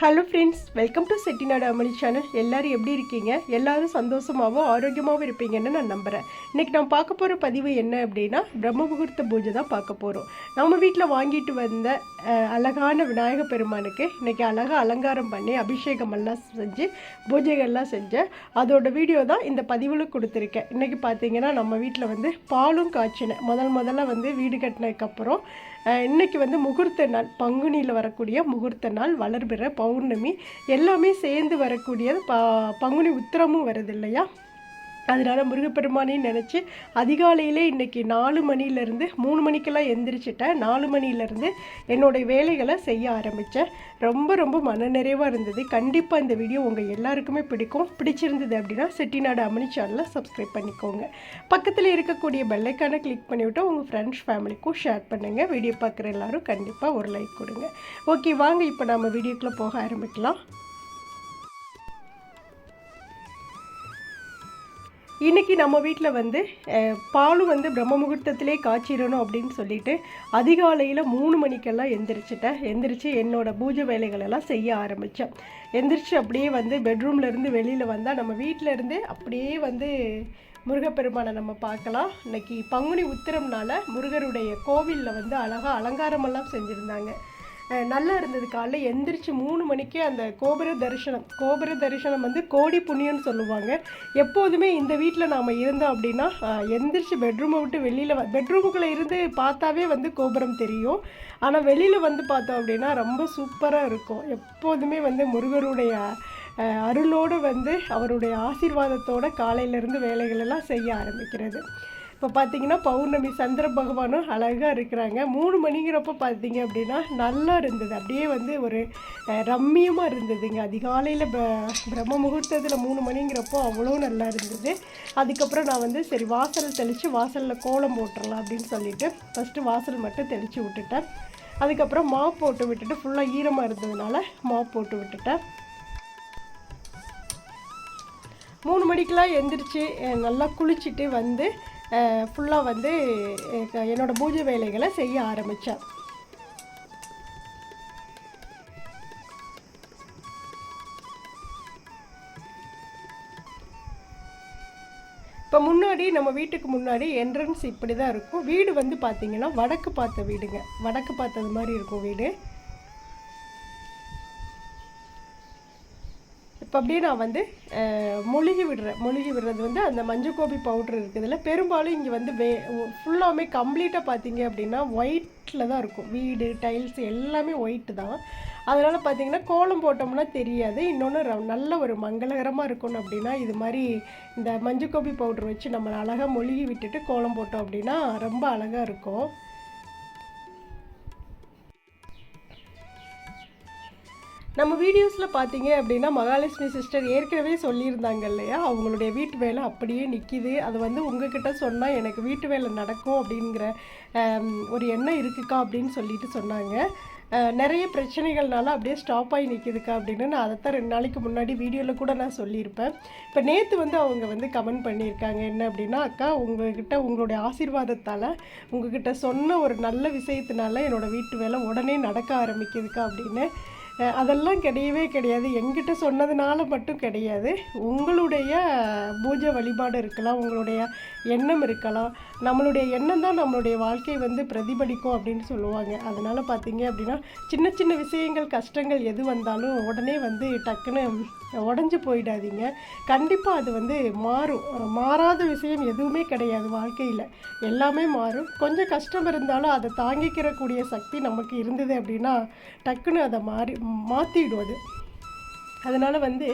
Hello friends welcome to Chettinad Amali channel எல்லோரும் எப்படி இருக்கீங்க? எல்லோரும் சந்தோஷமாகவும் ஆரோக்கியமாகவும் இருப்பீங்கன்னு நான் நம்புகிறேன் இன்றைக்கி நான் பார்க்க போகிற பதிவு என்ன அப்படின்னா பிரம்ம முகூர்த்த பூஜை தான் பார்க்க போகிறோம் நம்ம வீட்டில் வாங்கிட்டு வந்த அழகான விநாயக பெருமானுக்கு இன்றைக்கி அழகாக அலங்காரம் பண்ணி அபிஷேகமெல்லாம் செஞ்சு பூஜைகள்லாம் செஞ்சேன் அதோட வீடியோ தான் இந்த பதிவில் கொடுத்துருக்கேன். இன்றைக்கி பார்த்தீங்கன்னா நம்ம வீட்டில் வந்து பாலும் காய்ச்சினேன் முதல் முதல்ல வந்து வீடு கட்டினதுக்கப்புறம் இன்றைக்கி இன்னைக்கு வந்து முகூர்த்த நாள் பங்குனியில் வரக்கூடிய முகூர்த்த நாள் வளர்பிற பௌர்ணமி எல்லாமே சேர்ந்து வரக்கூடியது ப பங்குனி உத்திரமும் வருது இல்லையா? அதனால் முருகப்பெருமானையும் நினச்சி அதிகாலையிலே இன்னைக்கு நாலு மணிலேருந்து மூணு மணிக்கெல்லாம் எந்திரிச்சிட்டேன் நாலு மணிலேருந்து என்னுடைய வேலைகளை செய்ய ஆரம்பித்தேன் ரொம்ப ரொம்ப மனநிறைவாக இருந்தது. கண்டிப்பாக இந்த வீடியோ உங்கள் எல்லாருக்குமே பிடிக்கும். பிடிச்சிருந்தது அப்படின்னா செட்டிநாடு அமனி சேனலை சப்ஸ்கிரைப் பண்ணிக்கோங்க. பக்கத்தில் இருக்கக்கூடிய பெல்லைக்கான கிளிக் பண்ணிவிட்டு உங்கள் ஃப்ரெண்ட்ஸ் ஃபேமிலிக்கும் ஷேர் பண்ணுங்கள் வீடியோ பார்க்குற எல்லாரும் கண்டிப்பாக ஒரு லைக் கொடுங்க. ஓகே வாங்க இப்போ நம்ம வீடியோக்குள்ளே போக ஆரம்பிக்கலாம். இன்றைக்கி நம்ம வீட்டில் வந்து பாலும் வந்து பிரம்ம முகூர்த்தத்திலே காய்ச்சிடணும் அப்படின்னு சொல்லிட்டு அதிகாலையில் மூணு மணிக்கெல்லாம் எந்திரிச்சிட்டேன். எந்திரிச்சு என்னோடய பூஜை வேலைகளெல்லாம் செய்ய ஆரம்பித்தேன் எந்திரிச்சு அப்படியே வந்து பெட்ரூம்லேருந்து வெளியில் வந்தால் நம்ம வீட்டில் இருந்தே அப்படியே வந்து முருகப்பெருமானை நம்ம பார்க்கலாம். இன்றைக்கி பங்குனி உத்திரம்னால முருகருடைய கோவிலில் வந்து அழகாக அலங்காரமெல்லாம் செஞ்சுருந்தாங்க. நல்லா இருந்தது. காலைல எந்திரிச்சு மூணு மணிக்கே அந்த கோபுர தரிசனம். கோபுர தரிசனம் வந்து கோடி புண்ணியம்னு சொல்லுவாங்க. எப்போதுமே இந்த வீட்டில் நாம் இருந்தோம் அப்படின்னா எந்திரிச்சு பெட்ரூமை விட்டு வெளியில் பெட்ரூமுக்குள்ளே இருந்து பார்த்தாவே வந்து கோபுரம் தெரியும். ஆனால் வெளியில் வந்து பார்த்தோம் அப்படின்னா ரொம்ப சூப்பராக இருக்கும். எப்போதுமே வந்து முருகருடைய அருளோடு வந்து அவருடைய ஆசீர்வாதத்தோட காலையிலேருந்து வேலைகளெல்லாம் செய்ய ஆரம்பிக்கிறது. இப்போ பார்த்தீங்கன்னா பௌர்ணமி சந்திர பகவானும் அழகாக இருக்கிறாங்க. மூணு மணிங்கிறப்ப பார்த்தீங்க அப்படின்னா நல்லா இருந்தது. அப்படியே வந்து ஒரு ரம்மியமாக இருந்ததுங்க. அதிகாலையில் ப பிரம்ம முகூர்த்தத்தில் மூணு மணிங்கிறப்போ அவ்வளோ நல்லா இருந்தது. அதுக்கப்புறம் நான் வந்து சரி வாசல் தெளித்து வாசலில் கோலம் போட்டுடலாம் அப்படின்னு சொல்லிட்டு ஃபஸ்ட்டு வாசல் மட்டும் தெளித்து விட்டுட்டேன். அதுக்கப்புறம் மாவு போட்டு விட்டுட்டு ஃபுல்லாக ஈரமாக இருந்ததுனால மாவு போட்டு விட்டுட்டேன். மூணு மணிக்கெலாம் எந்திரிச்சு நல்லா குளிச்சுட்டு வந்து ஃபுல்லாக வந்து என்னோடய என்னோட பூஜை வேலைகளை செய்ய ஆரம்பித்தேன் இப்போ முன்னாடி நம்ம வீட்டுக்கு முன்னாடி என்ட்ரன்ஸ் இப்படி தான் இருக்கும். வீடு வந்து பார்த்திங்கன்னா வடக்கு பார்த்த வீடுங்க. வடக்கு பார்த்தது மாதிரி இருக்கும் வீடு. இப்போ அப்படியே நான் வந்து மொழுகி விடுறேன். மொழுகி விடுறது வந்து அந்த மஞ்சள் கோபி பவுட்ரு இருக்குதுல்ல பெரும்பாலும் இங்கே வந்து வே ஃபுல்லாமே கம்ப்ளீட்டாக பார்த்தீங்க அப்படின்னா ஒயிட்டில் தான் இருக்கும். வீடு டைல்ஸ் எல்லாமே ஒயிட்டு தான். அதனால் பார்த்தீங்கன்னா கோலம் போட்டோம்னா தெரியாது. இன்னொன்று நல்ல ஒரு மங்களகரமாக இருக்கணும் அப்படின்னா இது மாதிரி இந்த மஞ்சள் கோபி பவுட்ரு வச்சு நம்ம அழகாக மொழுகி விட்டுட்டு கோலம் போட்டோம் அப்படின்னா ரொம்ப அழகாக இருக்கும். நம்ம வீடியோஸில் பார்த்தீங்க அப்படின்னா மகாலட்சுமி சிஸ்டர் ஏற்கனவே சொல்லியிருந்தாங்க இல்லையா? அவங்களுடைய வீட்டு வேலை அப்படியே நிற்கிது அது வந்து உங்ககிட்ட சொன்னால் எனக்கு வீட்டு வேலை நடக்கும் அப்படிங்கிற ஒரு எண்ணம் இருக்குக்கா அப்படின்னு சொல்லிட்டு சொன்னாங்க. நிறைய பிரச்சனைகள்னால அப்படியே ஸ்டாப் ஆகி நிற்கிதுக்கா அப்படின்னு நான் அதைத்தான் ரெண்டு நாளைக்கு முன்னாடி வீடியோவில் கூட நான் சொல்லியிருப்பேன். இப்போ நேற்று வந்து அவங்க வந்து கமெண்ட் பண்ணியிருக்காங்க. என்ன அப்படின்னா அக்கா உங்ககிட்ட உங்களுடைய ஆசீர்வாதத்தால் உங்ககிட்ட சொன்ன ஒரு நல்ல விஷயத்தினால என்னோடய வீட்டு வேலை உடனே நடக்க ஆரம்பிக்குதுக்கா? அப்படின்னு அதெல்லாம் கிடையவே கிடையாது. எங்கிட்ட சொன்னதுனால மட்டும் கிடையாது. உங்களுடைய பூஜை வழிபாடு இருக்கலாம் உங்களுடைய எண்ணம் இருக்கலாம். நம்மளுடைய எண்ணம் தான் நம்மளுடைய வாழ்க்கை வந்து பிரதிபலிக்கும் அப்படின்னு சொல்லுவாங்க. அதனால் பார்த்தீங்க அப்படின்னா சின்ன சின்ன விஷயங்கள் கஷ்டங்கள் எது வந்தாலும் உடனே வந்து டக்குன்னு உடஞ்சி போயிடாதீங்க. கண்டிப்பாக அது வந்து மாறும். மாறாத விஷயம் எதுவுமே கிடையாது வாழ்க்கையில். எல்லாமே மாறும். கொஞ்சம் கஷ்டம் இருந்தாலும் அதை தாங்கிக்கிறக்கூடிய சக்தி நமக்கு இருந்தது அப்படின்னா டக்குன்னு அதை மாறி மாற்றிடும் அது. அதனால் வந்து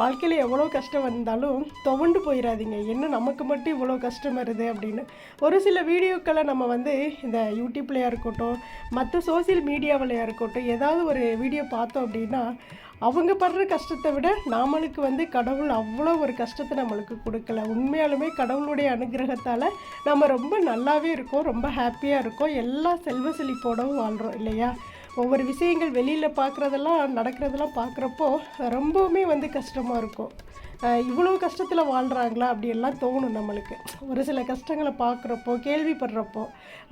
வாழ்க்கையில் எவ்வளோ கஷ்டம் வந்தாலும் துவண்டு போயிடாதீங்க என்ன நமக்கு மட்டும் இவ்வளோ கஷ்டம் வருது அப்படின்னு. ஒரு சில வீடியோக்களை நம்ம வந்து இந்த யூடியூப்லையாக இருக்கட்டும் மற்ற சோசியல் மீடியாவிலையாக இருக்கட்டும் ஏதாவது ஒரு வீடியோ பார்த்தோம் அப்படின்னா அவங்க படுற கஷ்டத்தை விட நாமளுக்கு வந்து கடவுள் அவ்வளோ ஒரு கஷ்டத்தை நம்மளுக்கு கொடுக்கல. உண்மையாலுமே கடவுளுடைய அனுகிரகத்தால் நம்ம ரொம்ப நல்லாவே இருக்கோம் ரொம்ப ஹாப்பியாக இருக்கோம். எல்லா செல்வ செழிப்போடவும் வாழ்கிறோம் இல்லையா? ஒவ்வொரு விஷயங்கள் வெளியில் பார்க்குறதெல்லாம் நடக்கிறதெல்லாம் பார்க்குறப்போ ரொம்பவுமே வந்து கஷ்டமாக இருக்கும். இவ்வளோ கஷ்டத்தில் வாழ்கிறாங்களா அப்படியெல்லாம் தோணும் நம்மளுக்கு. ஒரு சில கஷ்டங்களை பார்க்குறப்போ கேள்விப்படுறப்போ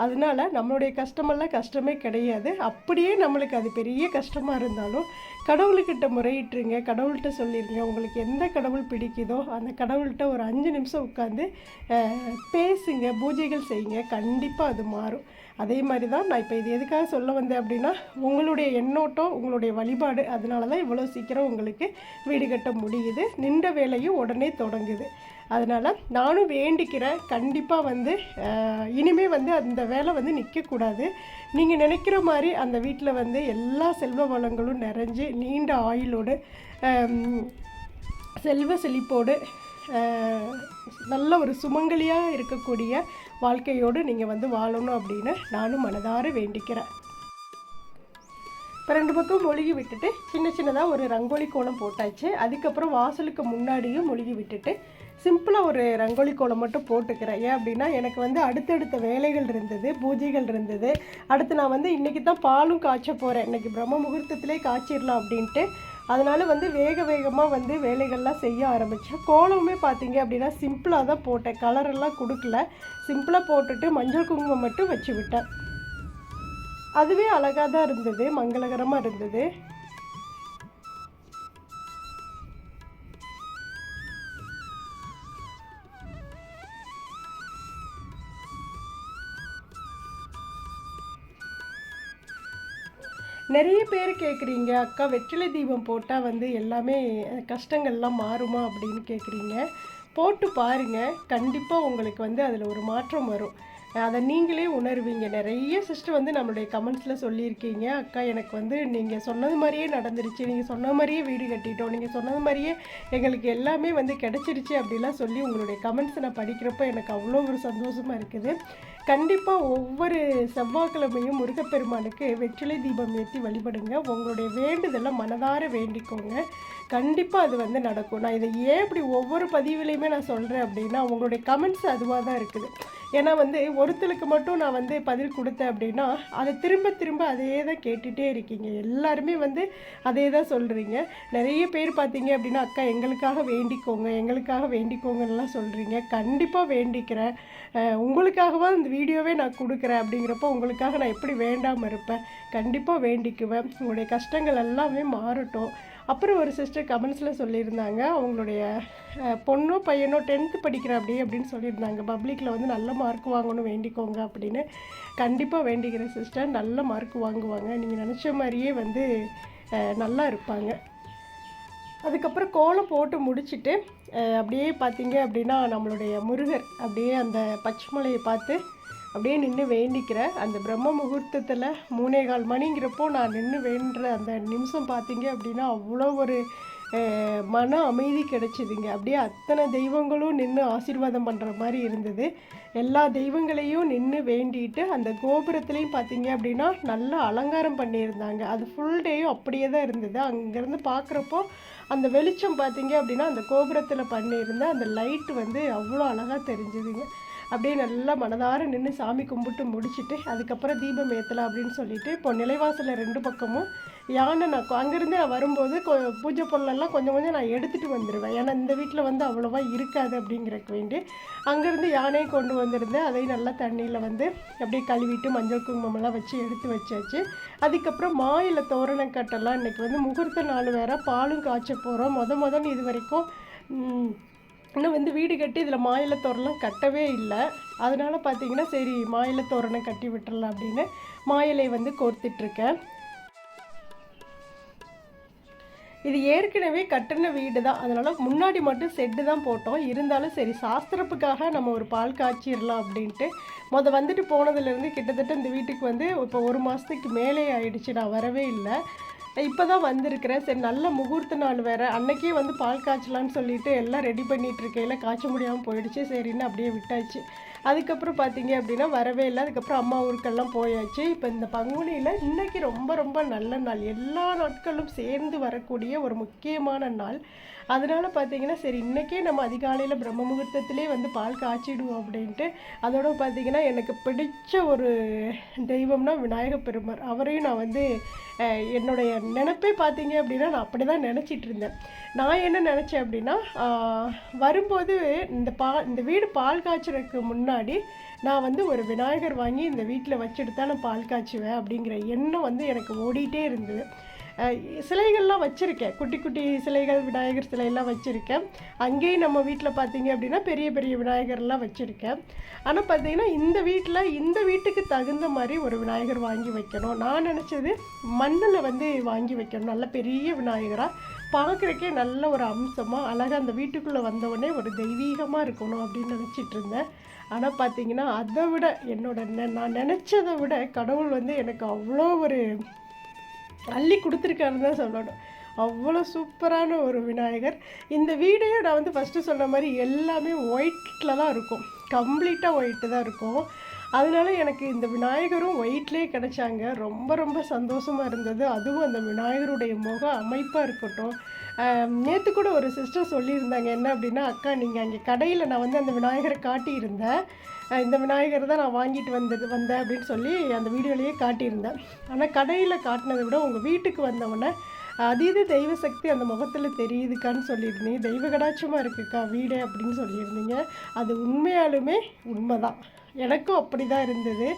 அதனால நம்மளுடைய கஷ்டமெல்லாம் கஷ்டமே கிடையாது. அப்படியே நம்மளுக்கு அது பெரிய கஷ்டமாக இருந்தாலும் கடவுள்கிட்ட முறையிட்டுருங்க கடவுள்கிட்ட சொல்லிடுங்க உங்களுக்கு எந்த கடவுள் பிடிக்குதோ அந்த கடவுள்கிட்ட ஒரு அஞ்சு நிமிஷம் உட்காந்து பேசுங்க பூஜைகள் செய்யுங்க கண்டிப்பாக அது மாறும். அதே மாதிரி தான் நான் இப்போ இது எதுக்காக சொல்ல வந்தேன் அப்படின்னா உங்களுடைய எண்ணோட்டம் உங்களுடைய வழிபாடு அதனால தான் இவ்வளோ சீக்கிரம் உங்களுக்கு வீடு கட்ட முடியுது. நின்ற வேலையும் உடனே தொடங்குது. அதனால் நானும் வேண்டிக்கிறேன். கண்டிப்பாக வந்து இனிமேல் இனிமே வந்து அந்த வேலை வந்து நிற்கக்கூடாது நீங்கள் நினைக்கிற மாதிரி அந்த வீட்டில் வந்து எல்லா செல்வ வளங்களும் நிறைஞ்சு நீண்ட ஆயுளோடு செல்வ செழிப்போடு நல்ல ஒரு சுமங்கலியாக இருக்கக்கூடிய வாழ்க்கையோடு நீங்கள் வந்து வாழணும் அப்படின்னு நானும் மனதார வேண்டிக்கிறேன். இப்போ ரெண்டு பக்கம் மொழுகி விட்டுட்டு சின்ன சின்னதாக ஒரு ரங்கோலி கோலம் போட்டாச்சு. அதுக்கப்புறம் வாசலுக்கு முன்னாடியும் மொழுகி விட்டுட்டு சிம்பிளாக ஒரு ரங்கோலி கோலம் மட்டும் போட்டுக்கிறேன். ஏன் அப்படின்னா எனக்கு வந்து அடுத்தடுத்த வேலைகள் இருந்தது பூஜைகள் இருந்தது. அடுத்து நான் வந்து இன்றைக்கி தான் பாலும் காய்ச்ச போகிறேன் இன்றைக்கி பிரம்ம முகூர்த்தத்திலே காய்ச்சிடலாம் அப்படின்ட்டு அதனால் வந்து வேக வேகமாக வந்து வேலைகள்லாம் செய்ய ஆரம்பித்தேன் கோலமுமே பார்த்தீங்க அப்படின்னா சிம்பிளாக தான் போட்டேன். கலரெல்லாம் கொடுக்கல. சிம்பிளாக போட்டுட்டு மஞ்சள் குங்குமம் மட்டும் வச்சு விட்டேன். அதுவே அழகாக தான் இருந்தது. மங்களகரமாக இருந்தது. நிறைய பேர் கேட்குறீங்க அக்கா வெற்றிலை தீபம் போட்டால் வந்து எல்லாமே கஷ்டங்கள்லாம் மாறுமா? அப்படின்னு கேட்குறீங்க போட்டு பாருங்கள் கண்டிப்பாக உங்களுக்கு வந்து அதில் ஒரு மாற்றம் வரும். அதை நீங்களே உணர்வீங்க. நிறைய சிஸ்டர் வந்து நம்மளுடைய கமெண்ட்ஸில் சொல்லியிருக்கீங்க. அக்கா எனக்கு வந்து நீங்கள் சொன்னது மாதிரியே நடந்துருச்சு. நீங்கள் சொன்ன மாதிரியே வீடு கட்டிட்டோம். நீங்கள் சொன்னது மாதிரியே எங்களுக்கு எல்லாமே வந்து கிடச்சிருச்சு அப்படிலாம் சொல்லி உங்களுடைய கமெண்ட்ஸை நான் படிக்கிறப்போ எனக்கு அவ்வளோ ஒரு சந்தோஷமாக இருக்குது. கண்டிப்பாக ஒவ்வொரு செவ்வாய்க்கிழமையும் முருகப்பெருமானுக்கு வெற்றிலை தீபம் ஏற்றி வழிபடுங்க. உங்களுடைய வேண்டுதலை மனதார வேண்டிக்கோங்க. கண்டிப்பாக அது வந்து நடக்கும். நான் இதை ஏன் இப்படி ஒவ்வொரு பதிவுலையுமே நான் சொல்கிறேன் அப்படின்னா உங்களுடைய கமெண்ட்ஸ் அதுவாக தான் இருக்குது. ஏன்னா வந்து ஒருத்தருக்கு மட்டும் நான் வந்து பதில் கொடுத்தேன் அப்படின்னா அதை திரும்ப திரும்ப அதே தான் கேட்டுகிட்டே இருக்கீங்க. எல்லாருமே வந்து அதே தான் சொல்கிறீங்க நிறைய பேர் பார்த்தீங்க அப்படின்னா அக்கா எங்களுக்காக வேண்டிக்கோங்க எங்களுக்காக வேண்டிக்கோங்கலாம் சொல்கிறீங்க கண்டிப்பாக வேண்டிக்கிறேன். உங்களுக்காகவா இந்த வீடியோவே நான் கொடுக்குறேன் அப்படிங்கிறப்போ உங்களுக்காக நான் எப்படி வேண்டாமல் இருப்பேன்? கண்டிப்பாக வேண்டிக்குவேன். உங்களுடைய கஷ்டங்கள் எல்லாமே மாறட்டும். அப்புறம் ஒரு சிஸ்டர் கமெண்ட்ஸில் சொல்லியிருந்தாங்க அவங்களுடைய பொண்ணோ பையனோ டென்த்து படிக்கிற அப்படியே அப்படின்னு சொல்லியிருந்தாங்க. பப்ளிக்கில் வந்து நல்ல மார்க் வாங்கணும் வேண்டிக்கோங்க அப்படின்னு கண்டிப்பாக வேண்டிக்கிற சிஸ்டர் நல்ல மார்க் வாங்குவாங்க. நீங்கள் நினச்ச மாதிரியே வந்து நல்லா இருப்பாங்க. அதுக்கப்புறம் கோலம் போட்டு முடிச்சுட்டு அப்படியே பார்த்தீங்க அப்படின்னா நம்மளுடைய முருகர் அப்படியே அந்த பச்சைமலையை பார்த்து அப்படியே நின்று வேண்டிக்கிறேன். அந்த பிரம்ம முகூர்த்தத்தில் மூணே கால் மணிங்கிறப்போ நான் நின்று வேண்டுற அந்த நிமிஷம் பார்த்தீங்க அப்படின்னா அவ்வளோ ஒரு மன அமைதி கிடைச்சிதுங்க. அப்படியே அத்தனை தெய்வங்களும் நின்று ஆசீர்வாதம் பண்ணுற மாதிரி இருந்தது. எல்லா தெய்வங்களையும் நின்று வேண்டிட்டு அந்த கோபுரத்துலேயும் பார்த்தீங்க அப்படின்னா நல்லா அலங்காரம் பண்ணியிருந்தாங்க. அது ஃபுல் டேயும் அப்படியே தான் இருந்தது. அங்கேருந்து பார்க்குறப்போ அந்த வெளிச்சம் பார்த்தீங்க அப்படின்னா அந்த கோபுரத்தில் பண்ணியிருந்த அந்த லைட் வந்து அவ்வளோ அழகாக தெரிஞ்சுதுங்க. அப்படியே நல்லா மனதார நின்று சாமி கும்பிட்டு முடிச்சுட்டு அதுக்கப்புறம் தீபம் ஏற்றலாம் அப்படின்னு சொல்லிட்டு இப்போ நிலைவாசலில் ரெண்டு பக்கமும் யானை நான் அங்கேருந்து நான் வரும்போது கொ பூஜை பொருளெல்லாம் கொஞ்சம் கொஞ்சம் நான் எடுத்துகிட்டு வந்துடுவேன் ஏன்னா இந்த வீட்டில் வந்து அவ்வளோவா இருக்காது அப்படிங்கிறக்கு வேண்டி அங்கேருந்து யானையை கொண்டு வந்திருந்தேன். அதையும் நல்லா தண்ணியில் வந்து அப்படியே கழுவிட்டு மஞ்சள் குங்குமம்லாம் வச்சு எடுத்து வச்சாச்சு. அதுக்கப்புறம் மாயில தோரணம் கட்டலாம். இன்றைக்கி வந்து முகூர்த்த நாள் வேறு பாலும் காய்ச்ச போகிறோம் முத முதன்னு இது வரைக்கும் இன்னும் வந்து வீடு கட்டி இதில் மாயில தோரணம் கட்டவே இல்லை. அதனால் பார்த்தீங்கன்னா சரி மாயில தோரணம் கட்டி விட்டுறலாம் அப்படின்னு மாயிலை வந்து கோர்த்துட்ருக்கேன். இது ஏற்கனவே கட்டின வீடு தான் அதனால் முன்னாடி மட்டும் செட்டு தான் போட்டோம். இருந்தாலும் சரி சாஸ்திரப்புக்காக நம்ம ஒரு பால் காய்ச்சிடலாம் அப்படின்ட்டு மொதல் வந்துட்டு போனதுலேருந்து கிட்டத்தட்ட இந்த வீட்டுக்கு வந்து இப்போ ஒரு மாதத்துக்கு மேலே ஆயிடுச்சு. நான் வரவே இல்லை. இப்போ தான் வந்திருக்கிறேன். சரி நல்ல முகூர்த்த நாள் வேறு. அன்னைக்கே வந்து பால் காய்ச்சலான்னு சொல்லிட்டு எல்லாம் ரெடி பண்ணிட்டு இருக்கையில் காய்ச்ச முடியாமல் போயிடுச்சு. சரின்னு அப்படியே விட்டாச்சு. அதுக்கப்புறம் பார்த்தீங்க அப்படின்னா வரவே இல்லை. அதுக்கப்புறம் அம்மா ஊருக்கெல்லாம் போயாச்சு. இப்போ இந்த பங்குனியில் இன்றைக்கி ரொம்ப ரொம்ப நல்ல நாள். எல்லா நாட்களும் சேர்ந்து வரக்கூடிய ஒரு முக்கியமான நாள். அதனால் பார்த்தீங்கன்னா சரி இன்னைக்கே நம்ம அதிகாலையில் பிரம்ம முகூர்த்தத்திலே வந்து பால் காய்ச்சிடுவோம் அப்படின்ட்டு அதோட பார்த்தீங்கன்னா எனக்கு பிடிச்ச ஒரு தெய்வம்னா விநாயக பெருமார். அவரையும் நான் வந்து என்னுடைய நினப்பே பார்த்தீங்க அப்படின்னா நான் அப்படி தான் நினச்சிட்டு இருந்தேன். நான் என்ன நினச்சேன் அப்படின்னா வரும்போது இந்த பா இந்த வீடு பால் காய்ச்சறதுக்கு முன்னாடி நான் வந்து ஒரு விநாயகர் வாங்கி இந்த வீட்டில் வச்சுட்டு தான் நான் பால் காய்ச்சுவேன் அப்படிங்கிற எண்ணம் வந்து எனக்கு ஓடிட்டே இருந்தது. சிலைகள்லாம் வச்சுருக்கேன். குட்டி குட்டி சிலைகள் விநாயகர் சிலையெல்லாம் வச்சுருக்கேன். அங்கேயும் நம்ம வீட்டில் பார்த்தீங்க அப்படின்னா பெரிய பெரிய விநாயகர்லாம் வச்சுருக்கேன். ஆனால் பார்த்தீங்கன்னா இந்த வீட்டில் இந்த வீட்டுக்கு தகுந்த மாதிரி ஒரு விநாயகர் வாங்கி வைக்கணும். நான் நினச்சது மண்ணில் வந்து வாங்கி வைக்கணும். நல்ல பெரிய விநாயகராக பார்க்குறக்கே நல்ல ஒரு அம்சமாக அழகாக அந்த வீட்டுக்குள்ளே வந்தவுடனே ஒரு தெய்வீகமாக இருக்கணும் அப்படின்னு நினச்சிட்டு இருந்தேன். ஆனால் பார்த்தீங்கன்னா அதை விட என்னோட நெ- நான் நினச்சதை விட கடவுள் வந்து எனக்கு அவ்வளோ ஒரு அள்ளி கொடுத்துருக்காருன்னு தான் சொல்லணும். அவ்வளோ சூப்பரான ஒரு விநாயகர். இந்த வீடையும் நான் வந்து ஃபஸ்ட்டு சொன்ன மாதிரி எல்லாமே ஒயிட்டில் தான் இருக்கும். கம்ப்ளீட்டாக ஒயிட்டு தான் இருக்கும். அதனால எனக்கு இந்த விநாயகரும் ஒயிட்லேயே கிடைச்சாங்க. ரொம்ப ரொம்ப சந்தோஷமாக இருந்தது. அதுவும் அந்த விநாயகருடைய முக அமைப்பாக இருக்கட்டும். நேற்று கூட ஒரு சிஸ்டர் சொல்லியிருந்தாங்க. என்ன அப்படின்னா அக்கா நீங்கள் அங்கே கடையில் நான் வந்து அந்த விநாயகரை காட்டியிருந்தேன். இந்த விநாயகர் தான் நான் வாங்கிட்டு வந்தது வந்தேன் அப்படின்னு சொல்லி அந்த வீடியோலேயே காட்டியிருந்தேன். ஆனால் கடையில் காட்டினதை விட உங்கள் வீட்டுக்கு வந்தவொடனே அதீத தெய்வ சக்தி அந்த முகத்தில் தெரியுதுக்கான்னு சொல்லியிருந்தீங்க. தெய்வ கடாட்சமாக இருக்குக்கா வீடு அப்படின்னு சொல்லியிருந்தீங்க. அது உண்மையாலுமே உண்மைதான். எனக்கும் அப்படி தான் இருந்தது.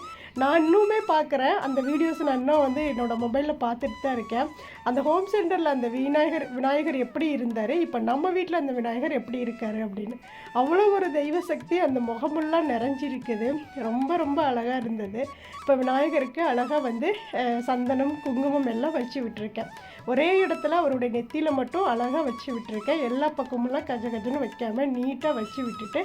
நான் இன்னுமே பார்க்குறேன். அந்த வீடியோஸ் நான் இன்னும் வந்து என்னோடய மொபைலில் பார்த்துட்டு தான் இருக்கேன். அந்த ஹோம் சென்டரில் அந்த விநாயகர் விநாயகர் எப்படி இருந்தார்? இப்போ நம்ம வீட்டில் அந்த விநாயகர் எப்படி இருக்கார் அப்படின்னு. அவ்வளோ ஒரு தெய்வ சக்தி அந்த முகமெல்லாம் நிறைஞ்சிருக்குது. ரொம்ப ரொம்ப அழகாக இருந்தது. இப்போ விநாயகருக்கு அழகாக வந்து சந்தனம் குங்குமம் எல்லாம் வச்சு விட்டுருக்கேன். ஒரே இடத்துல அவருடைய நெத்தியில் மட்டும் அழகாக வச்சு விட்டுருக்கேன். எல்லா பக்கமெல்லாம் கஜ கஜன்னு வைக்காமல் நீட்டாக வச்சு விட்டுட்டு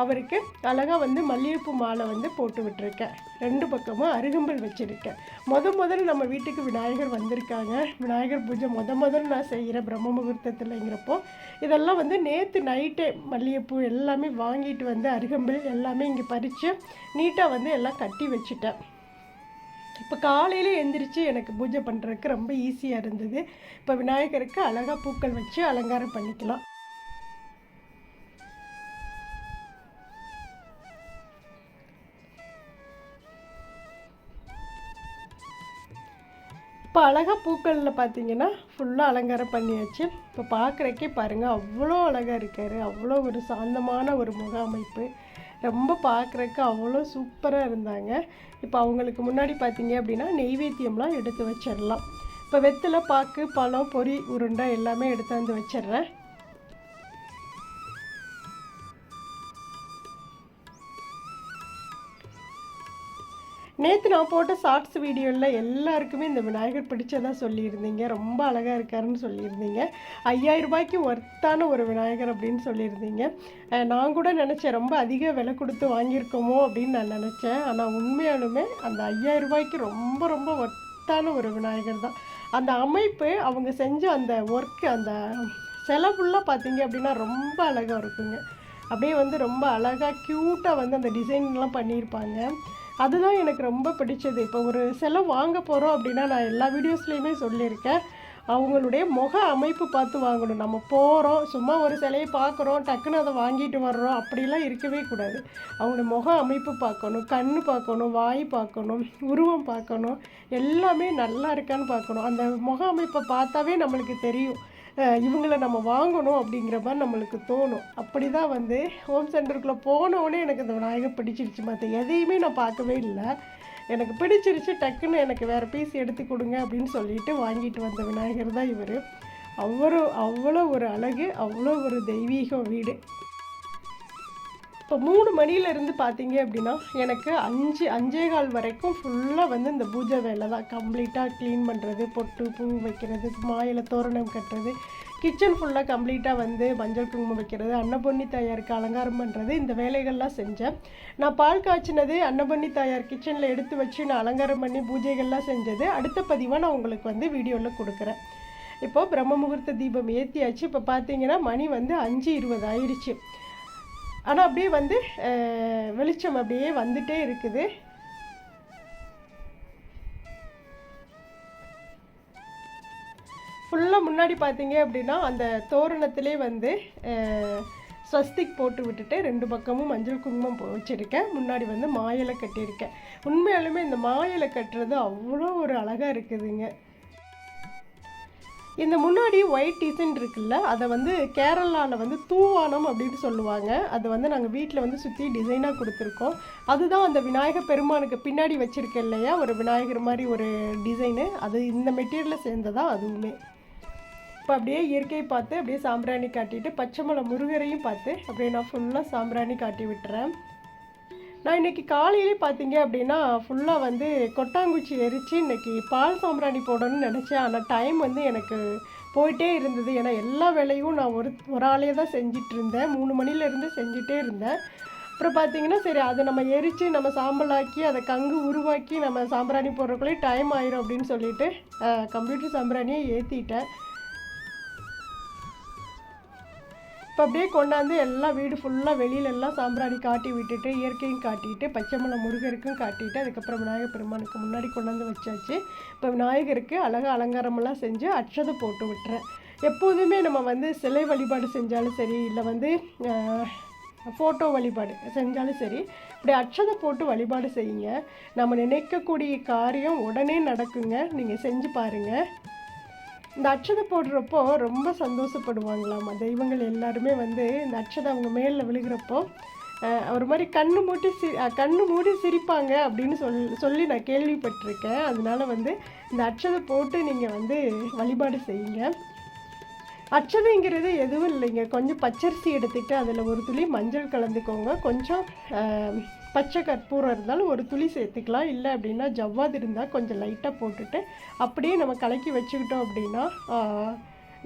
அவருக்கு அழகாக வந்து மல்லிகைப்பூ மாலை வந்து போட்டு விட்டுருக்கேன். ரெண்டு பக்கமும் அருகம்புல் வச்சுருக்கேன். முத முதல்ல நம்ம வீட்டுக்கு விநாயகர் வந்திருக்காங்க. விநாயகர் பூஜை முத முதல்ல நான் செய்கிற பிரம்ம முகூர்த்தத்தில்ங்கிறப்போ இதெல்லாம் வந்து நேற்று நைட்டே மல்லிகைப்பூ எல்லாமே வாங்கிட்டு வந்து அருகம்புல் எல்லாமே இங்கே பறித்து நீட்டாக வந்து எல்லாம் கட்டி வச்சுட்டேன். இப்போ காலையில் எழுந்திரிச்சு எனக்கு பூஜை பண்ணுறதுக்கு ரொம்ப ஈஸியாக இருந்தது. இப்போ விநாயகருக்கு அழகாக பூக்கள் வச்சு அலங்காரம் பண்ணிக்கலாம். இப்போ அழகாக பூக்களில் பார்த்தீங்கன்னா ஃபுல்லாக அலங்காரம் பண்ணியாச்சு. இப்போ பார்க்குறக்கே பாருங்கள் அவ்வளோ அழகாக இருக்கார். அவ்வளோ ஒரு சாந்தமான ஒரு முக அமைப்பு ரொம்ப பார்க்குறக்கு அவ்வளோ சூப்பராக இருந்தாங்க. இப்போ அவங்களுக்கு முன்னாடி பார்த்தீங்க அப்படின்னா நெய்வேத்தியம்லாம் எடுத்து வச்சிடலாம். இப்போ வெத்தலை பாக்கு பழம் பொரி உருண்டை எல்லாமே எடுத்தாந்து வச்சிடுறேன். நேற்று நான் போட்ட ஷார்ட்ஸ் வீடியோவில் எல்லாருக்குமே இந்த விநாயகர் பிடிச்சதாக சொல்லியிருந்தீங்க. ரொம்ப அழகாக இருக்காருன்னு சொல்லியிருந்தீங்க. ஐயாயிரம் ரூபாய்க்கு ஒர்த்தான ஒரு விநாயகர் அப்படின்னு சொல்லியிருந்தீங்க. நான் கூட நினச்சேன் ரொம்ப அதிக விலை கொடுத்து வாங்கியிருக்கோமோ அப்படின்னு நான் நினச்சேன். ஆனால் உண்மையாலுமே அந்த ஐயாயிரம் ரூபாய்க்கு ரொம்ப ரொம்ப ஒர்த்தான ஒரு விநாயகர் தான். அந்த அமைப்பு அவங்க செஞ்ச அந்த ஒர்க்கு அந்த செலவுலாம் பார்த்தீங்க அப்படின்னா ரொம்ப அழகாக இருக்குங்க. அப்படியே வந்து ரொம்ப அழகாக க்யூட்டாக வந்து அந்த டிசைன்லாம் பண்ணியிருப்பாங்க. அதுதான் எனக்கு ரொம்ப பிடிச்சது. இப்போ ஒரு செலவு வாங்க போகிறோம் அப்படின்னா நான் எல்லா வீடியோஸ்லேயுமே சொல்லியிருக்கேன். அவங்களுடைய முக அமைப்பு பார்த்து வாங்கணும். நம்ம போகிறோம் சும்மா ஒரு சிலையை பார்க்குறோம் டக்குன்னு அதை வாங்கிட்டு வர்றோம் அப்படிலாம் இருக்கவே கூடாது. அவங்களோட முக அமைப்பு பார்க்கணும் கண் பார்க்கணும் வாய் பார்க்கணும் உருவம் பார்க்கணும் எல்லாமே நல்லா இருக்கான்னு பார்க்கணும். அந்த முக அமைப்பை பார்த்தாவே நம்மளுக்கு தெரியும். இவங்கள நம்ம வாங்கணும் அப்படிங்கிற மாதிரி நம்மளுக்கு தோணும். அப்படி தான் வந்து ஹோம் சென்டருக்குள்ளே போனவுடனே எனக்கு இந்த விநாயகர் பிடிச்சிருச்சு மற்ற எதையுமே நான் பார்க்கவே இல்லை. எனக்கு பிடிச்சிருச்சு டக்குன்னு எனக்கு வேறு பீஸ் எடுத்து கொடுங்க அப்படின்னு சொல்லிட்டு வாங்கிட்டு வந்த விநாயகர் தான் இவர். அவ்வளோ அவ்வளோ ஒரு அழகு அவ்வளோ ஒரு தெய்வீக வீடு. இப்போ மூணு மணிலேருந்து பார்த்தீங்க அப்படின்னா எனக்கு அஞ்சு அஞ்சே கால் வரைக்கும் ஃபுல்லாக வந்து இந்த பூஜை வேலை தான் கம்ப்ளீட்டாக க்ளீன் பண்ணுறது பொட்டு பூ வைக்கிறது மாயில தோரணம் கட்டுறது கிச்சன் ஃபுல்லாக கம்ப்ளீட்டாக வந்து மஞ்சள் குங்குமம் வைக்கிறது அன்னபொன்னி தாயாருக்கு அலங்காரம் பண்ணுறது இந்த வேலைகள்லாம் செஞ்சேன். நான் பால் காய்ச்சினது அன்னபொன்னி தாயார் கிச்சனில் எடுத்து வச்சு நான் அலங்காரம் பண்ணி பூஜைகள்லாம் செஞ்சது. அடுத்த பதிவாக நான் உங்களுக்கு வந்து வீடியோவில் கொடுக்குறேன். இப்போ பிரம்ம முகூர்த்த தீபம் ஏற்றியாச்சு இப்போ பார்த்தீங்கன்னா மணி வந்து அஞ்சு இருபது ஆயிடுச்சு. ஆனால் அப்படியே வந்து வெளிச்சம் அப்படியே வந்துட்டே இருக்குது. ஃபுல்லாக முன்னாடி பார்த்தீங்க அப்படின்னா அந்த தோரணத்திலே வந்து ஸ்வஸ்திக் போட்டு விட்டுட்டு ரெண்டு பக்கமும் மஞ்சள் குங்குமம் வச்சுருக்கேன் வச்சிருக்கேன். முன்னாடி வந்து மாயலை கட்டியிருக்கேன். உண்மையாலுமே இந்த மாயலை கட்டுறது அவ்வளோ ஒரு அழகாக இருக்குதுங்க. இந்த முன்னாடி ஒயிட் டிசைன் இருக்குல்ல அதை வந்து கேரளாவில் வந்து தூவானம் அப்படின்னு சொல்லுவாங்க. அது வந்து நாங்கள் வீட்டில் வந்து சுற்றி டிசைனாக கொடுத்துருக்கோம். அதுதான் அந்த விநாயகர் பெருமானுக்கு பின்னாடி வச்சுருக்கேன் இல்லையா? ஒரு விநாயகர் மாதிரி ஒரு டிசைனு அது இந்த மெட்டீரியலில் சேர்ந்ததா? அதுவுமே இப்போ அப்படியே இயற்கையை பார்த்து அப்படியே சாம்பிராணி காட்டிட்டு பச்சைமலை முருகரையும் பார்த்து அப்படியே நான் ஃபுல்லாக சாம்பிராணி காட்டி விட்டுறேன். நான் இன்னைக்கு காலையிலே பார்த்தீங்க அப்படின்னா ஃபுல்லாக வந்து கொட்டாங்குச்சி எரித்து இன்னைக்கு பால் சாம்பிராணி போடணும்னு நினச்சேன். ஆனால் டைம் வந்து எனக்கு போயிட்டே இருந்தது. ஏன்னா எல்லா வேலையும் நான் ஒரு ஒரு ஆளே தான் செஞ்சிட்டு இருந்தேன். மூணு மணிலேருந்து செஞ்சிட்டே இருந்தேன். அப்புறம் பார்த்தீங்கன்னா சரி அதை நம்ம எரித்து நம்ம சாம்பலாக்கி அதை கங்கு உருவாக்கி நம்ம சாம்பிராணி போடுறக்குள்ளே டைம் ஆயிரும் அப்படின்னு சொல்லிட்டு கம்ப்யூட்டர் சாம்பிராணியை ஏற்றிட்டேன் இப்போ அப்படியே கொண்டாந்து எல்லாம் வீடு ஃபுல்லாக வெளியில எல்லாம் சாம்பிராணி காட்டி விட்டுட்டு இயற்கையும் காட்டிட்டு பச்சை மலை முருகருக்கும் காட்டிட்டு அதுக்கப்புறம் விநாயகர் பெருமானுக்கு முன்னாடி கொண்டாந்து வச்சாச்சு. இப்போ விநாயகருக்கு அழகாக அலங்காரமெல்லாம் செஞ்சு அட்சதை போட்டு விட்டுறேன். எப்போதுமே நம்ம வந்து சிலை வழிபாடு செஞ்சாலும் சரி இல்லை வந்து ஃபோட்டோ வழிபாடு செஞ்சாலும் சரி இப்படி அட்சதை போட்டு வழிபாடு செய்யுங்க. நம்ம நினைக்கக்கூடிய காரியம் உடனே நடக்குங்க. நீங்கள் செஞ்சு பாருங்கள் இந்த அட்சதை போடுறப்போ ரொம்ப சந்தோஷப்படுவாங்களாம். தெய்வங்கள் எல்லாருமே வந்து இந்த அட்சதை அவங்க மேலில் விழுகிறப்போ ஒரு மாதிரி கண்ணு மூட்டி சி கண்ணு மூடி சிரிப்பாங்க அப்படின்னு சொல் சொல்லி நான் கேள்விப்பட்டிருக்கேன். அதனால வந்து இந்த அட்சதை போட்டு நீங்கள் வந்து வழிபாடு செய்யுங்க. அச்சதைங்கிறது எதுவும் இல்லைங்க. கொஞ்சம் பச்சரிசி எடுத்துக்கிட்டு அதில் ஒரு துளி மஞ்சள் கலந்துக்கோங்க. கொஞ்சம் பச்சை கற்பூரம் இருந்தாலும் ஒரு துளி சேர்த்துக்கலாம். இல்லை அப்படின்னா ஜவ்வாது இருந்தால் கொஞ்சம் லைட்டாக போட்டுட்டு அப்படியே நம்ம கலக்கி வச்சுக்கிட்டோம் அப்படின்னா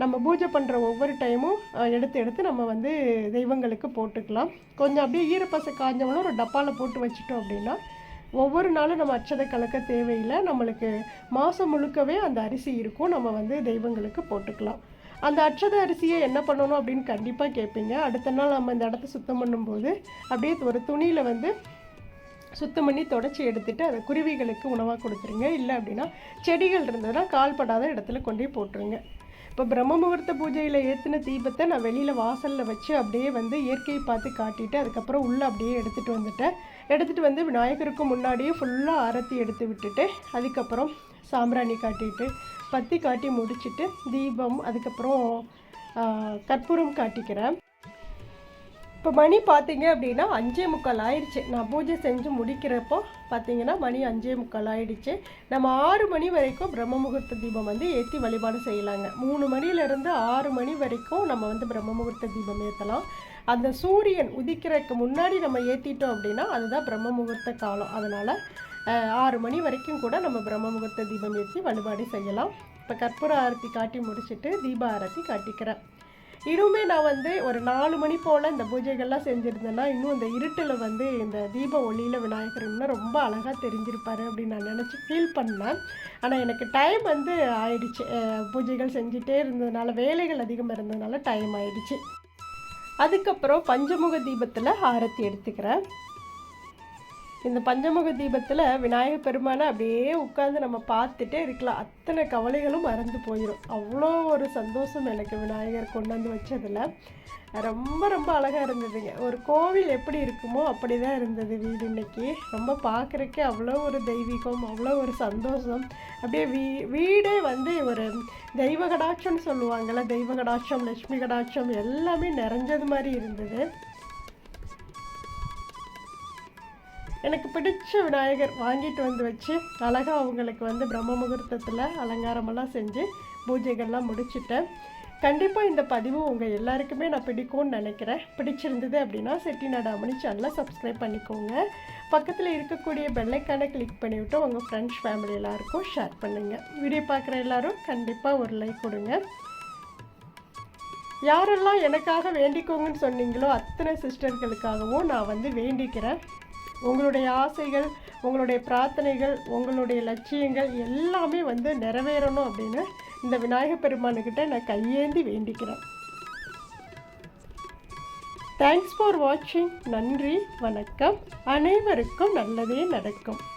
நம்ம பூஜை பண்ணுற ஒவ்வொரு டைமும் எடுத்து எடுத்து நம்ம வந்து தெய்வங்களுக்கு போட்டுக்கலாம். கொஞ்சம் அப்படியே ஈரப்பசை காஞ்சவங்களும் ஒரு டப்பாவில் போட்டு வச்சுட்டோம் அப்படின்னா ஒவ்வொரு நாளும் நம்ம அச்சதை கலக்க தேவையில்லை. நம்மளுக்கு மாதம் முழுக்கவே அந்த அரிசி இருக்கும். நம்ம வந்து தெய்வங்களுக்கு போட்டுக்கலாம். அந்த அச்சத அரிசியை என்ன பண்ணணும் அப்படின்னு கண்டிப்பாக கேட்பீங்க. அடுத்த நாள் நம்ம இந்த இடத்த சுத்தம் பண்ணும்போது அப்படியே ஒரு துணியில் வந்து சுத்தம் பண்ணி தொடச்சி எடுத்துட்டு அதை குருவிகளுக்கு உணவாக கொடுத்துருங்க. இல்லை அப்படின்னா செடிகள் இருந்ததுன்னா கால்படாத இடத்துல கொண்டு போய் போட்டுருங்க. இப்போ பிரம்ம முகூர்த்த பூஜையில் ஏற்றின தீபத்தை நான் வெளியில் வாசலில் வச்சு அப்படியே வந்து இயற்கையை பார்த்து காட்டிட்டு அதுக்கப்புறம் உள்ளே அப்படியே எடுத்துகிட்டு வந்துட்டேன். எடுத்துகிட்டு வந்து விநாயகருக்கு முன்னாடியே ஃபுல்லாக ஆரத்தி எடுத்து விட்டுட்டு அதுக்கப்புறம் சாம்பிராணி காட்டிட்டு பற்றி காட்டி முடிச்சுட்டு தீபம் அதுக்கப்புறம் கற்பூரம் காட்டிக்கிறேன். இப்போ மணி பார்த்தீங்க அப்படின்னா அஞ்சே முக்கால் ஆயிடுச்சு. நான் பூஜை செஞ்சு முடிக்கிறப்போ பார்த்தீங்கன்னா மணி அஞ்சே முக்கால் ஆயிடுச்சு. நம்ம ஆறு மணி வரைக்கும் பிரம்ம முகூர்த்த தீபம் வந்து ஏற்றி வழிபாடு செய்யலாங்க. மூணு மணிலேருந்து ஆறு மணி வரைக்கும் நம்ம வந்து பிரம்ம முகூர்த்த தீபம் ஏற்றலாம் அந்த சூரியன் உதிக்கிறதுக்கு முன்னாடி நம்ம ஏற்றிட்டோம் அப்படின்னா அதுதான் பிரம்ம முகூர்த்த காலம். அதனால் ஆறு மணி வரைக்கும் கூட நம்ம பிரம்ம முகூர்த்த தீபம் ஏற்றி வழிபாடு செய்யலாம். இப்போ கற்பூர ஆரத்தி காட்டி முடிச்சுட்டு தீப ஆரத்தி காட்டிக்கிறேன். இன்னுமே நான் வந்து ஒரு நாலு மணி போல் இந்த பூஜைகள்லாம் செஞ்சுருந்தேன்னா இன்னும் இந்த இருட்டில் வந்து இந்த தீப ஒளியில் விநாயகர்னா ரொம்ப அழகாக தெரிஞ்சிருப்பார் அப்படின்னு நான் நினச்சி ஃபீல் பண்ணேன். ஆனால் எனக்கு டைம் வந்து ஆயிடுச்சு. பூஜைகள் செஞ்சுட்டே இருந்ததுனால வேலைகள் அதிகமாக இருந்ததுனால டைம் ஆயிடுச்சு. அதுக்கப்புறம் பஞ்சமுக தீபத்தில் ஆரத்தி எடுத்துக்கிறேன். இந்த பஞ்சமுக தீபத்தில் விநாயகர் பெருமானை அப்படியே உட்காந்து நம்ம பார்த்துட்டே இருக்கலாம். அத்தனை கவலைகளும் மறந்து போயிடும் அவ்வளோ ஒரு சந்தோஷம் எனக்கு விநாயகர் கொண்டு வந்து வச்சதில். ரொம்ப ரொம்ப அழகாக இருந்ததுங்க. ஒரு கோவில் எப்படி இருக்குமோ அப்படி தான் இருந்தது வீடு இன்னைக்கு. ரொம்ப பார்க்குறக்கே அவ்வளோ ஒரு தெய்வீகம் அவ்வளோ ஒரு சந்தோஷம். அப்படியே வீ வீடே வந்து ஒரு தெய்வ கடாட்சம்னு சொல்லுவாங்கள்ல தெய்வ கடாட்சம் லட்சுமி கடாட்சம் எல்லாமே நிறைஞ்சது மாதிரி இருந்தது. எனக்கு பிடிச்ச விநாயகர் வாங்கிட்டு வந்து வச்சு அழகாக அவங்களுக்கு வந்து பிரம்ம முகூர்த்தத்தில் அலங்காரமெல்லாம் செஞ்சு பூஜைகள்லாம் முடிச்சுட்டேன். கண்டிப்பாக இந்த பதிவு உங்கள் எல்லாருக்குமே நான் பிடிக்கும்னு நினைக்கிறேன். பிடிச்சிருந்தது அப்படின்னா செட்டிநாடு அமனி சேனலை சப்ஸ்கிரைப் பண்ணிக்கோங்க. பக்கத்தில் இருக்கக்கூடிய பெல்லைக்கானை கிளிக் பண்ணிவிட்டு உங்கள் ஃப்ரெண்ட்ஸ் ஃபேமிலி எல்லாருக்கும் ஷேர் பண்ணுங்கள் வீடியோ பார்க்குற எல்லாரும் கண்டிப்பாக ஒரு லைக் கொடுங்க. யாரெல்லாம் எனக்காக வேண்டிக்கோங்கன்னு சொன்னீங்களோ அத்தனை சிஸ்டர்களுக்காகவும் நான் வந்து வேண்டிக்கிறேன். உங்களுடைய ஆசைகள் உங்களுடைய பிரார்த்தனைகள் உங்களுடைய லட்சியங்கள் எல்லாமே வந்து நிறைவேறணும் அப்படின்னு இந்த விநாயகர் பெருமானுக்கிட்ட நான் கையேந்தி வேண்டிக்கிறேன். தேங்க்ஸ் ஃபார் வாட்சிங் நன்றி வணக்கம். அனைவருக்கும் நல்லதே நடக்கும்.